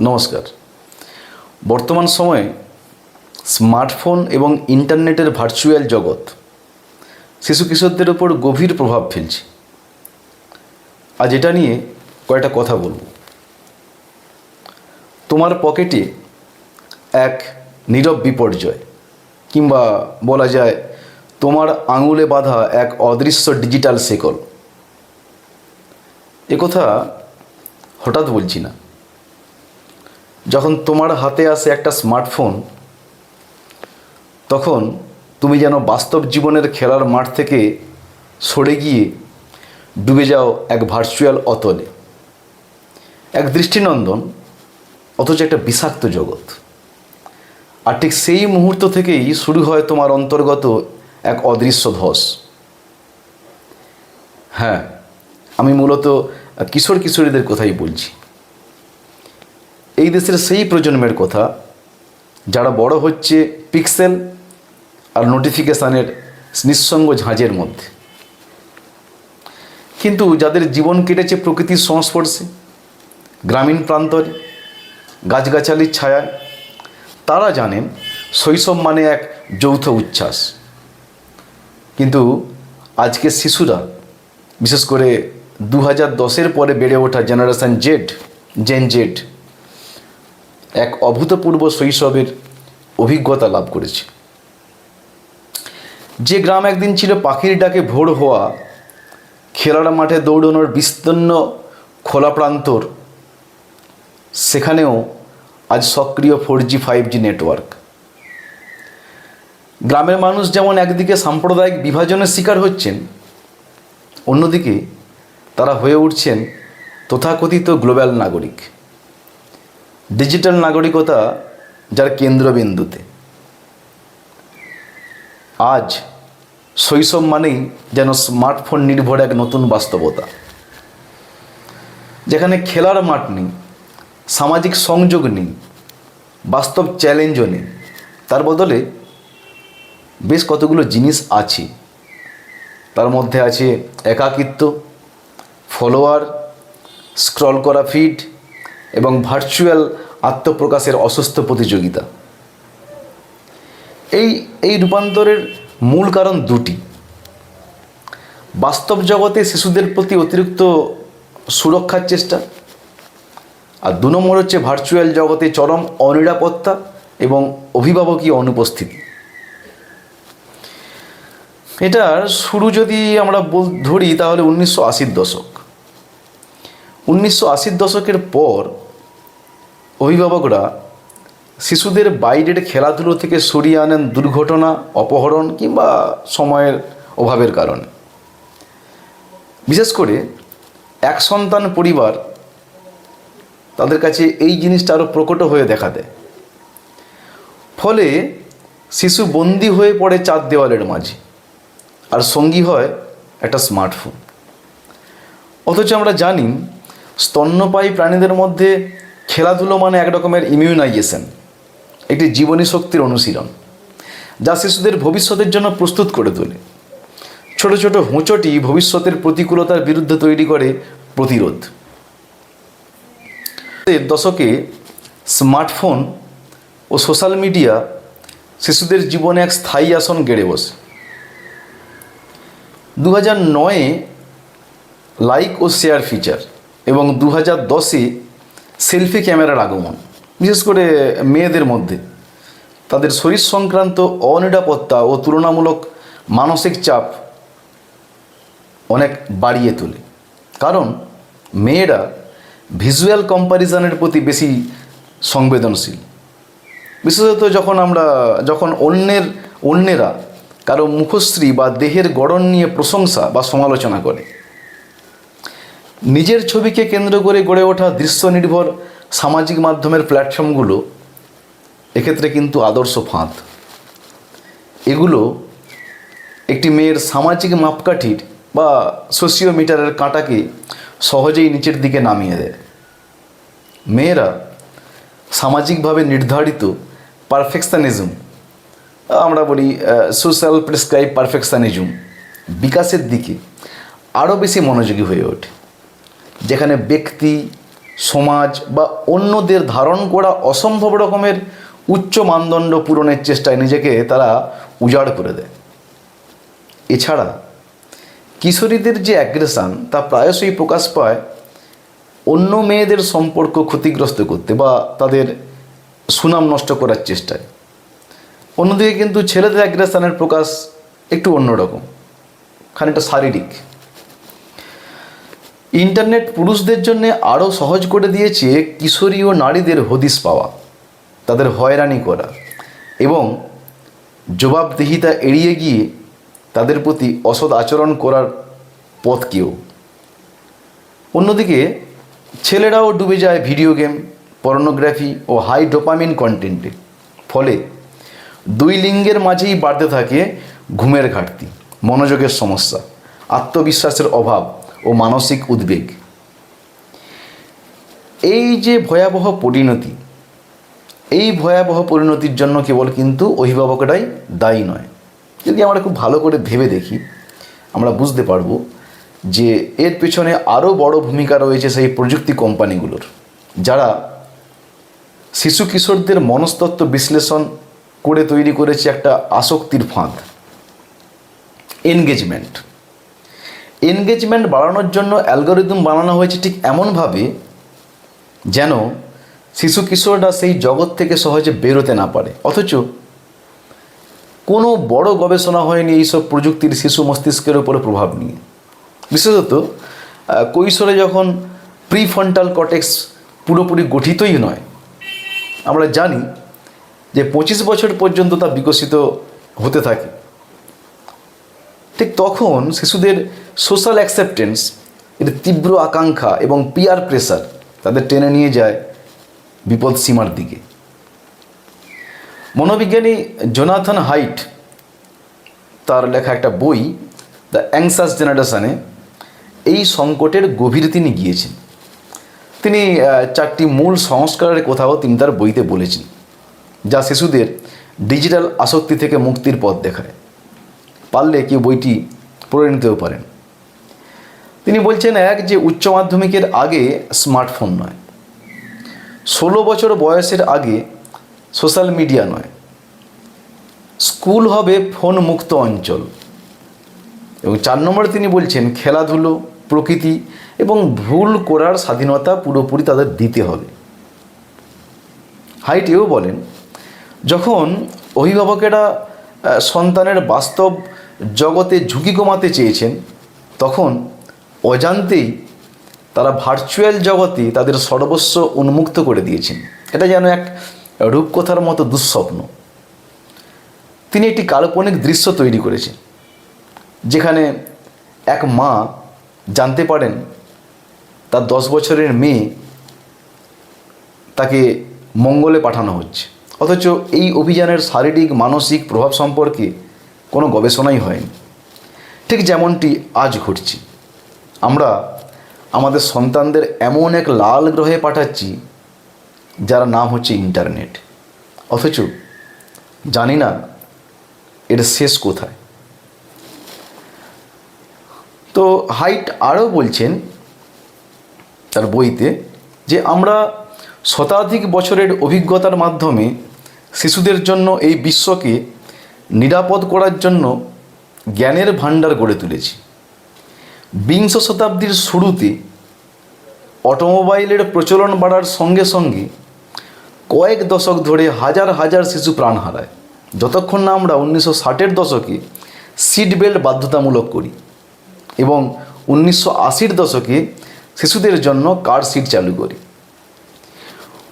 নমস্কার। বর্তমান সময়ে স্মার্টফোন এবং ইন্টারনেটের ভার্চুয়াল জগৎ শিশু কিশোরদের ওপর গভীর প্রভাব ফেলছে। আজ এটা নিয়ে কয়েকটা কথা বলব। তোমার পকেটে এক নীরব বিপর্যয় কিংবা বলা যায় তোমার আঙুলে বাঁধা এক অদৃশ্য ডিজিটাল শেকল। একথা হঠাৎ বলছি না। যখন তোমার হাতে আসে একটা স্মার্টফোন, তখন তুমি যেন বাস্তব জীবনের খেলার মাঠ থেকে সরে গিয়ে ডুবে যাও এক ভার্চুয়াল অতলে। এক দৃষ্টিনন্দন, অথচ একটা বিষাক্ত জগৎ। আর ঠিক সেই মুহূর্ত থেকেই শুরু হয় তোমার অন্তর্গত এক অদৃশ্য ধস। হ্যাঁ আমি মূলত কিশোর কিশোরীদের কথাই বলছি। এই দেশের সেই প্রজন্মের কথা, যারা বড় হচ্ছে পিক্সেল আর নোটিফিকেশানের নিঃসঙ্গ ঝাঁঝের মধ্যে। কিন্তু যাদের জীবন কেটেছে প্রকৃতির সংস্পর্শে, গ্রামীণ প্রান্তরে, গাছগাছালির ছায়ায়, তারা জানেন শৈশব মানে এক যৌথ উচ্ছ্বাস। কিন্তু আজকের শিশুরা, বিশেষ করে দু হাজার দশের পরে বেড়ে ওঠা জেনারেশান জেড জেন জেড এক অভূতপূর্ব শৈশবের অভিজ্ঞতা লাভ করেছি। যে গ্রাম একদিন ছিল পাখির ডাকে ভোর হওয়া, খেলার মাঠে দৌড়ানোর বিস্তীর্ণ খোলা প্রান্তর, সেখানেও আজ সক্রিয় four G five G network গ্রামের মানুষ যেমন একদিকে সাম্প্রদায়িক বিভাজনের শিকার হচ্ছেন, অন্যদিকে তারা হয়ে উঠছেন তথাকথিত গ্লোবাল নাগরিক। ডিজিটাল নাগরিকতা যার কেন্দ্রবিন্দুতে। আজ শৈশব মানেই যেন স্মার্টফোন নির্ভর এক নতুন বাস্তবতা। যেখানে খেলার মাঠ নেই, সামাজিক সংযোগ নেই, বাস্তব চ্যালেঞ্জও নেই। তার বদলে বেশ কতগুলো জিনিস আছে। তার মধ্যে আছে একাকিত্ব ফলোয়ার স্ক্রল করা ফিড এবং ভার্চুয়াল আত্মপ্রকাশের অসুস্থ প্রতিযোগিতা। এই এই রূপান্তরের মূল কারণ দুটি। বাস্তব জগতে শিশুদের প্রতি অতিরিক্ত সুরক্ষার চেষ্টা, আর দু নম্বর হচ্ছে ভার্চুয়াল জগতে চরম অনিরাপত্তা এবং অভিভাবকীয় অনুপস্থিতি। এটার শুরু যদি আমরা ধরি তাহলে উনিশশো আশির দশক। উনিশশো আশির দশকের পর অভিভাবকরা শিশুদের বাইরের খেলাধুলো থেকে সরিয়ে আনেন দুর্ঘটনা, অপহরণ কিংবা সময়ের অভাবের কারণে। বিশেষ করে এক সন্তান পরিবার তাদের কাছে এই জিনিসটা আরও প্রকট হয়ে দেখা দেয়। ফলে শিশু বন্দি হয়ে পড়ে চার দেওয়ালের মাঝে, আর সঙ্গী হয় একটা স্মার্টফোন অথচ আমরা জানি, স্তন্যপায়ী প্রাণীদের মধ্যে খেলাধুলো মানে এক রকমের ইমিউনাইজেশন একটি জীবনী শক্তির অনুশীলন, যা শিশুদের ভবিষ্যতের জন্য প্রস্তুত করে তোলে। ছোট ছোট হোঁচটি ভবিষ্যতের প্রতিকূলতার বিরুদ্ধে তৈরি করে প্রতিরোধ। দশকে স্মার্টফোন ও সোশ্যাল মিডিয়া শিশুদের জীবনে এক স্থায়ী আসন গেড়ে বসে। দু হাজার নয়ে লাইক ও শেয়ার ফিচার এবং দু হাজার দশে সেলফি ক্যামেরার আগমন বিশেষ করে মেয়েদের মধ্যে। তাদের শরীর সংক্রান্ত অনিরাপত্তা ও তুলনামূলক মানসিক চাপ অনেক বাড়িয়ে তোলে। কারণ মেয়েরা ভিজুয়াল কম্প্যারিজনের প্রতি বেশি সংবেদনশীল। বিশেষত যখন আমরা, যখন অন্যের, অন্যেরা কারও মুখশ্রী বা দেহের গড়ন নিয়ে প্রশংসা বা সমালোচনা করে নিজের ছবিকে কেন্দ্র করে গড়ে ওঠা দৃশ্য নির্ভর সামাজিক মাধ্যমের প্ল্যাটফর্মগুলো এক্ষেত্রে কিন্তু আদর্শ ফাঁদ। এগুলো একটি মেয়ের সামাজিক মাপকাঠির বা সোশিও মিটারের কাঁটাকে সহজেই নিচের দিকে নামিয়ে দেয়। মেয়েরা সামাজিকভাবে নির্ধারিত পারফেকশানিজম, আমরা বলি সোশ্যাল প্রেসক্রাইব পারফেকশানিজম বিকাশের দিকে আরও বেশি মনোযোগী হয়ে ওঠে। যেখানে ব্যক্তি, সমাজ বা অন্যদের ধারণ করা অসম্ভব রকমের উচ্চ মানদণ্ড পূরণের চেষ্টায় নিজেকে তারা উজাড় করে দেয়। এছাড়া, কিশোরীদের যে অ্যাগ্রেশান তা প্রায়শই প্রকাশ পায় অন্য মেয়েদের সম্পর্ক ক্ষতিগ্রস্ত করতে বা তাদের সুনাম নষ্ট করার চেষ্টায়। অন্যদিকে কিন্তু ছেলেদের অ্যাগ্রেশানের প্রকাশ একটু অন্যরকম, খানিকটা শারীরিক। ইন্টারনেট পুরুষদের জন্য আরও সহজ করে দিয়েছে কিশোরী ও নারীদের হদিস পাওয়া। তাদের হয়রানি করা এবং জবাবদিহিতা এড়িয়ে গিয়ে তাদের প্রতি অসৎ আচরণ করার পথকেও অন্যদিকে, ছেলেরাও ডুবে যায় ভিডিও গেম, পর্নোগ্রাফি ও হাই ডোপামিন কন্টেন্টে। ফলে দুই লিঙ্গের মাঝেই বাড়তে থাকে ঘুমের ঘাটতি, মনোযোগের সমস্যা, আত্মবিশ্বাসের অভাব ও মানসিক উদ্বেগ। এই যে ভয়াবহ পরিণতি, এই ভয়াবহ পরিণতির জন্য কেবল কিন্তু অভিভাবকরাই দায়ী নয়। যদি আমরা খুব ভালো করে ভেবে দেখি, আমরা বুঝতে পারব যে এর পেছনে আরও বড় ভূমিকা রয়েছে সেই প্রযুক্তি কোম্পানিগুলোর, যারা শিশু কিশোরদের মনস্তত্ত্ব বিশ্লেষণ করে তৈরি করেছে একটা আসক্তির ফাঁদ এনগেজমেন্ট এনগেজমেন্ট বাড়ানোর জন্য অ্যালগোরিদম বানানো হয়েছে ঠিক এমনভাবে যেন শিশু কিশোররা সেই জগৎ থেকে সহজে বেরোতে না পারে। অথচ কোনো বড় গবেষণা হয়নি এইসব প্রযুক্তির শিশু মস্তিষ্কের উপরে প্রভাব নিয়ে। বিশেষত কৈশোরে যখন প্রিফন্টাল কটেক্স পুরোপুরি গঠিতই নয়, আমরা জানি যে পঁচিশ বছর পর্যন্ত তা বিকশিত হতে থাকে। ঠিক তখন শিশুদের সোশ্যাল অ্যাকসেপ্টেন্স এর তীব্র আকাঙ্ক্ষা এবং পিয়ার প্রেসার তাদের টেনে নিয়ে যায় বিপদ সীমার দিকে। মনোবিজ্ঞানী জোনাথন হাইট তার লেখা একটা বই দ্য অ্যাংসাস জেনারেশনে এই সংকটের গভীরে তিনি গিয়েছেন। তিনি চারটি মূল সংস্কারের কথাও তিনি তার বইতে বলেছেন, যা শিশুদের ডিজিটাল আসক্তি থেকে মুক্তির পথ দেখায়। পারলে কেউ বইটি পড়ে নিতেও পারেন। তিনি বলছেন এক যে উচ্চ মাধ্যমিকের আগে স্মার্টফোন নয়, ষোলো বছর বয়সের আগে সোশ্যাল মিডিয়া নয়। স্কুল হবে ফোন মুক্ত অঞ্চল। এবং চার নম্বরে তিনি বলছেন খেলাধুলো, প্রকৃতি এবং ভুল করার স্বাধীনতা পুরোপুরি তাদের দিতে হবে। হাইট এও বলেন, যখন অভিভাবকেরা সন্তানের বাস্তব জগতে ঝুঁকি কমাতে চেয়েছেন, তখন অজান্তেই তারা ভার্চুয়াল জগতে তাদের সর্বস্ব উন্মুক্ত করে দিয়েছেন। এটা যেন এক রূপকথার মতো দুঃস্বপ্ন। তিনি একটি কাল্পনিক দৃশ্য তৈরি করেছেন, যেখানে এক মা জানতে পারেন তার দশ বছরের মেয়ে তাকে মঙ্গলে পাঠানো হচ্ছে। অথচ এই অভিযানের শারীরিক, মানসিক প্রভাব সম্পর্কে কোনো গবেষণাই হয়নি। ঠিক যেমনটি আজ ঘটছে। আমরা আমাদের সন্তানদের এমন এক লাল গ্রহে পাঠাচ্ছি, যার নাম হচ্ছে ইন্টারনেট। অথচ জানি না এর শেষ কোথায়। তো হাইট আরও বলছেন তার বইতে যে আমরা শতাধিক বছরের অভিজ্ঞতার মাধ্যমে শিশুদের জন্য এই বিশ্বকে নিরাপদ করার জন্য জ্ঞানের ভাণ্ডার গড়ে তুলেছি। বিংশ শতাব্দীর শুরুতে অটোমোবাইলের প্রচলন বাড়ার সঙ্গে সঙ্গে কয়েক দশক ধরে হাজার হাজার শিশু প্রাণ হারায়। যতক্ষণ না আমরা উনিশশো ষাটের দশকে সিট বেল্ট বাধ্যতামূলক করি এবং উনিশশো আশির দশকে শিশুদের জন্য কার সিট চালু করি।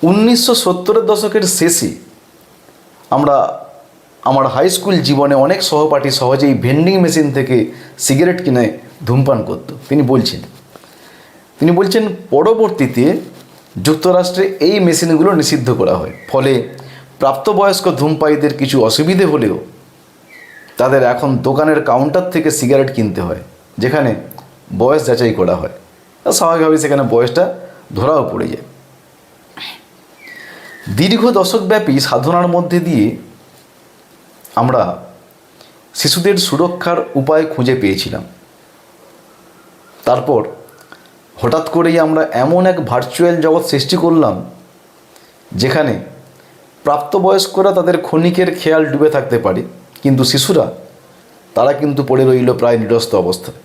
উনিশশো সত্তরের দশকের শেষে আমরা আমার হাই স্কুল জীবনে অনেক সহপাঠী সহজেই ভেন্ডিং মেশিন থেকে সিগারেট কিনে ধূমপান করত। তিনি বলছেন তিনি বলছেন, পরবর্তীতে যুক্তরাষ্ট্রে এই মেশিনগুলো নিষিদ্ধ করা হয়। ফলে প্রাপ্তবয়স্ক ধূমপায়ীদের কিছু অসুবিধে হলেও তাদের এখন দোকানের কাউন্টার থেকে সিগারেট কিনতে হয়, যেখানে বয়স যাচাই করা হয়। আর স্বাভাবিকভাবেই সেখানে বয়সটা ধরাও পড়ে যায়। দীর্ঘ দশকব্যাপী সাধনার মধ্যে দিয়ে আমরা শিশুদের সুরক্ষার উপায় খুঁজে পেয়েছিলাম। তারপর হঠাৎ করেই আমরা এমন এক ভার্চুয়াল জগৎ সৃষ্টি করলাম, যেখানে প্রাপ্তবয়স্করা তাদের ক্ষণিকের খেয়াল ডুবে থাকতে পারে, কিন্তু শিশুরা, তারা কিন্তু পড়ে রইল প্রায় নিরস্ত অবস্থায়।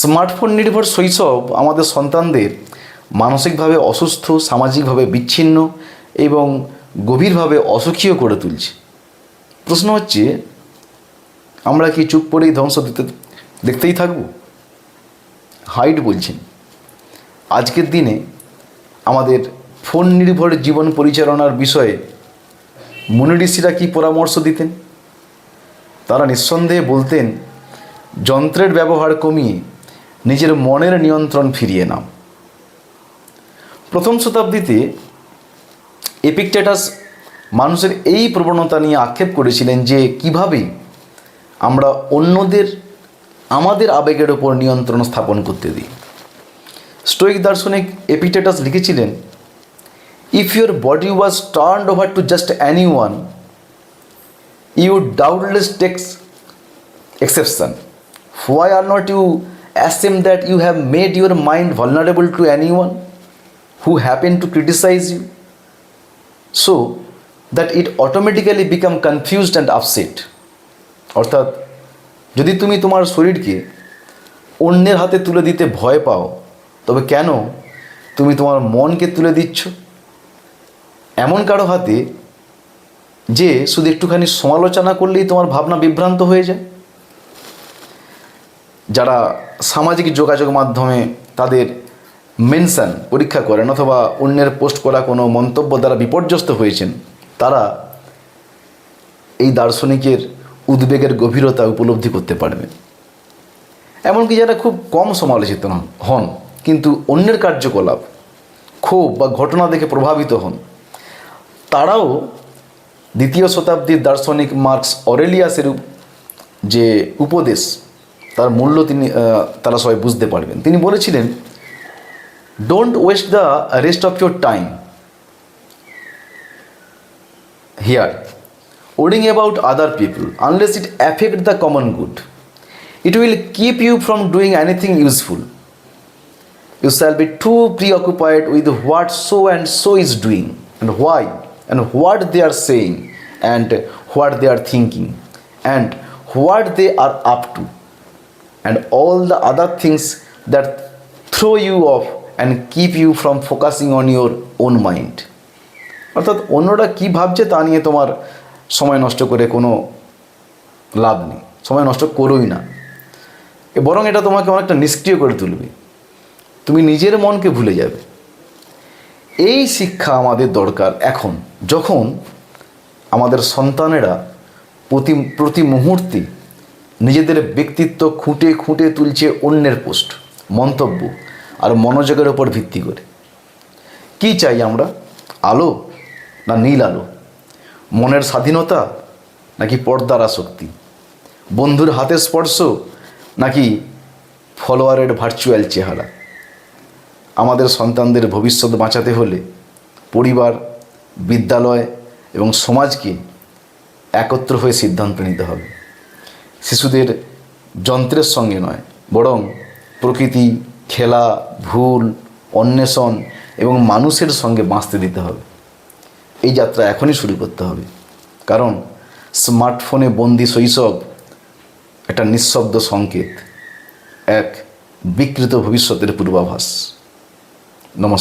স্মার্টফোন নির্ভর শৈশব আমাদের সন্তানদের মানসিকভাবে অসুস্থ, সামাজিকভাবে বিচ্ছিন্ন এবং গভীরভাবে অসুখীয় করে তুলছে। প্রশ্ন হচ্ছে, আমরা কি চুপ করেই ধ্বংস দিতে, দেখতেই থাকব? হাইট বলছেন, আজকের দিনে আমাদের ফোন নির্ভর জীবন পরিচালনার বিষয়ে মুনি ঋষিরা কী পরামর্শ দিতেন? তারা নিঃসন্দেহে বলতেন, যন্ত্রের ব্যবহার কমিয়ে নিজের মনের নিয়ন্ত্রণ ফিরিয়ে নাও। প্রথম শতাব্দীতে এপিকটেটাস মানুষের এই প্রবণতা নিয়ে আক্ষেপ করেছিলেন যে কীভাবে আমরা অন্যদের, আমাদের আবেগের ওপর নিয়ন্ত্রণ স্থাপন করতে দিই স্টোইক দার্শনিক এপিটেটাস লিখেছিলেন if your body was turn over to just anyone you doubtless takes exception. Why are not you assume that you have made your mind vulnerable to anyone who happen to criticize you? So that it automatically become confused and upset অর্থাৎ, যদি তুমি তোমার শরীরকে অন্যের হাতে তুলে দিতে ভয় পাও, তবে কেন তুমি তোমার মনকে তুলে দিচ্ছ? এমন কারও হাতে যে শুধু একটুখানি সমালোচনা করলেই তোমার ভাবনা বিভ্রান্ত হয়ে যায়? যারা সামাজিক যোগাযোগ মাধ্যমে তাদের মেনশন, পরীক্ষা করেন অথবা অন্যের পোস্ট করা কোনো মন্তব্য দ্বারা বিপর্যস্ত হয়েছেন তারা এই দার্শনিকের উদ্বেগের গভীরতা উপলব্ধি করতে পারবে। এমনকি যারা খুব কম সমালোচিত হন কিন্তু অন্যের কার্যকলাপ ক্ষোভ বা ঘটনা দেখে প্রভাবিত হন, তারাও দ্বিতীয় শতাব্দীর দার্শনিক মার্কস অরেলিয়াসের যে উপদেশ, তার মূল্য তিনি তারা সবাই বুঝতে পারবেন। তিনি বলেছিলেন don't waste the rest of your time here. Worrying about other people, unless it affects the common good, it will keep you from doing anything useful. You shall be too preoccupied with what so and so is doing, and why, and what they are saying, and what they are thinking, and what they are up to, and all the other things that throw you off and keep you from focusing on your own mind. অর্থাৎ অন্যরা কি ভাবছে তা নিয়ে তোমার সময় নষ্ট করে কোনো লাভ নেই, সময় নষ্ট করোই না। বরং এটা তোমাকে অনেকটা নিষ্ক্রিয় করে তুলবে। তুমি নিজের মনকে ভুলে যাবে। এই শিক্ষা আমাদের দরকার এখন, যখন আমাদের সন্তানেরা প্রতি প্রতি মুহূর্তে নিজেদের ব্যক্তিত্ব খুঁটে খুঁটে তুলছে অন্যের পোস্ট, মন্তব্য আর মনোযোগের ওপর ভিত্তি করে। কি চাই আমরা? আলো? না নীল আলো? মনের স্বাধীনতা নাকি পর্দার আসক্তি? বন্ধুর হাতের স্পর্শ নাকি ফলোয়ারের ভার্চুয়াল চেহারা? আমাদের সন্তানদের ভবিষ্যৎ বাঁচাতে হলে পরিবার, বিদ্যালয় এবং সমাজকে একত্র হয়ে সিদ্ধান্ত নিতে হবে। শিশুদের যন্ত্রের সঙ্গে নয়, বরং প্রকৃতি, খেলা, ভুল, অন্বেষণ এবং মানুষের সঙ্গে বাঁচতে দিতে হবে। এই যাত্রা এখনই শুরু করতে হবে। কারণ স্মার্টফোনে বন্দি শৈশব একটা নিঃশব্দ সংকেত, এক বিকৃত ভবিষ্যতের পূর্বাভাস। নমস্কার।